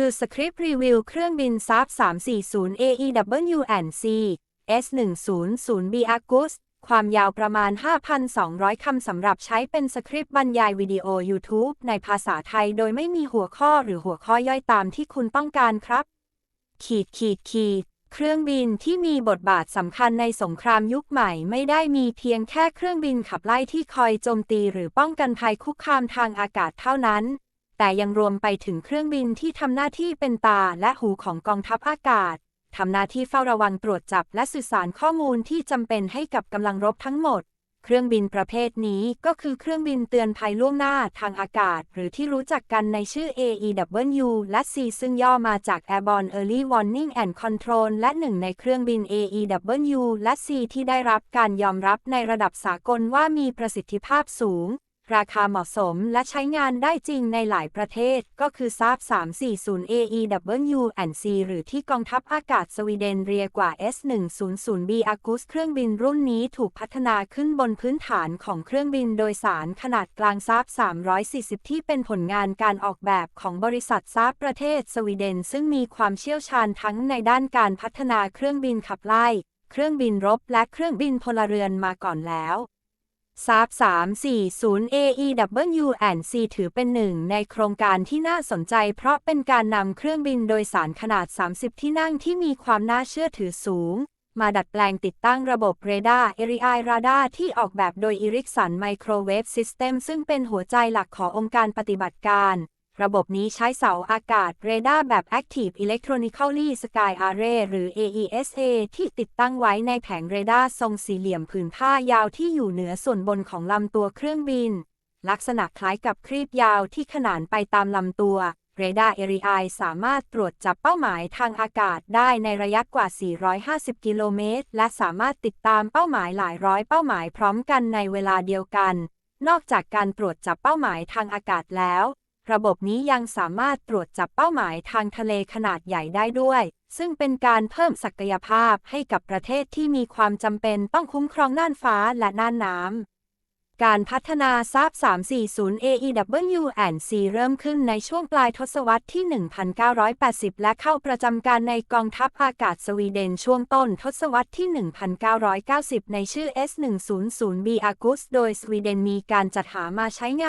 คือสคริปต์รีวิวเครื่องบินซับ340 AEWNC S100B Argus ความยาวประมาณ 5,200 คำสำหรับใช้เป็นสคริปต์บรรยายวิดีโอ YouTube ในภาษาไทยโดยไม่มีหัวข้อหรือหัวข้อย่อยตามที่คุณต้องการครับ ขีดขีดขีดเครื่องบินที่มีบทบาทสำคัญในสงครามยุคใหม่ไม่ได้มีเพียงแค่เครื่องบินขับไล่ที่คอยโจมตีหรือป้องกันภัยคุกคามทางอากาศเท่านั้น แต่ยังรวมไปถึงเครื่องบินที่ทำหน้าที่เป็นตาและหูของกองทัพอากาศทำหน้าที่เฝ้าระวังตรวจจับและสื่อสารข้อมูลที่จำเป็นให้กับกำลังรบทั้งหมด เครื่องบินประเภทนี้ก็คือเครื่องบินเตือนภัยล่วงหน้าทางอากาศ หรือที่รู้จักกันในชื่อ AEW และ C ซึ่งย่อมาจาก Airborne Early Warning and Control และหนึ่งในเครื่องบิน AEW และ C ที่ได้รับการยอมรับในระดับสากลว่ามีประสิทธิภาพสูง ราคาเหมาะสมและใช้งานได้จริงในหลายประเทศ ก็คือ SAP 340 AEW C หรือที่กองทัพอากาศสวีเดนเรียกว่า S100B Agus เครื่องบินรุ่นนี้ถูกพัฒนาขึ้นบนพื้นฐานของเครื่องบินโดยสารขนาดกลาง SAP 340 ที่เป็นผลงานการออกแบบของบริษัท SAP ประเทศสวีเดน ซึ่งมีความเชี่ยวชาญทั้งในด้านการพัฒนาเครื่องบินขับไล่ เครื่องบินรบและเครื่องบินพลเรือนมาก่อนแล้ว ซาบ340 AEW&C ถือเป็นหนึ่งในโครงการที่น่าสนใจ เพราะเป็นการนำเครื่องบินโดยสารขนาด 30 ที่นั่งที่มีความน่าเชื่อถือสูง มาดัดแปลงติดตั้งระบบเรดาร์เอริไอราดาที่ออกแบบโดยอิริกสันไมโครเวฟซิสเต็มซึ่งเป็นหัวใจหลักขององค์การปฏิบัติการ ระบบนี้ใช้เสาอากาศเรดาร์แบบ Active Electronically Sky Array หรือ AESA ที่ติดตั้งไว้ในแผงเรดาร์ทรงสี่เหลี่ยมผืนผ้ายาวที่อยู่เหนือส่วนบนของลำตัวเครื่องบิน ลักษณะคล้ายกับครีบยาวที่ขนานไปตามลำตัวเรดาร์ Eri สามารถตรวจจับเป้าหมายทางอากาศได้ในระยะกว่า 450 กิโลเมตร และสามารถติดตามเป้าหมายหลายร้อยเป้าหมายพร้อมกันในเวลาเดียวกัน นอกจากการตรวจจับเป้าหมายทางอากาศแล้ว ระบบนี้ยังสามารถตรวจจับเป้าหมายทางทะเลขนาดใหญ่ได้ด้วย ซึ่งเป็นการเพิ่มศักยภาพให้กับประเทศที่มีความจำเป็นต้องคุ้มครองน่านฟ้าและน่านน้ำ การพัฒนาซาบ340 AEW&C เริ่มขึ้นในช่วงปลายทศวรรษที่ 1980 และเข้าประจำการในกองทัพอากาศสวีเดนช่วงต้นทศวรรษที่ 1990 ในชื่อ S100B Argus โดยสวีเดนมีการจัดหามาใช้งาน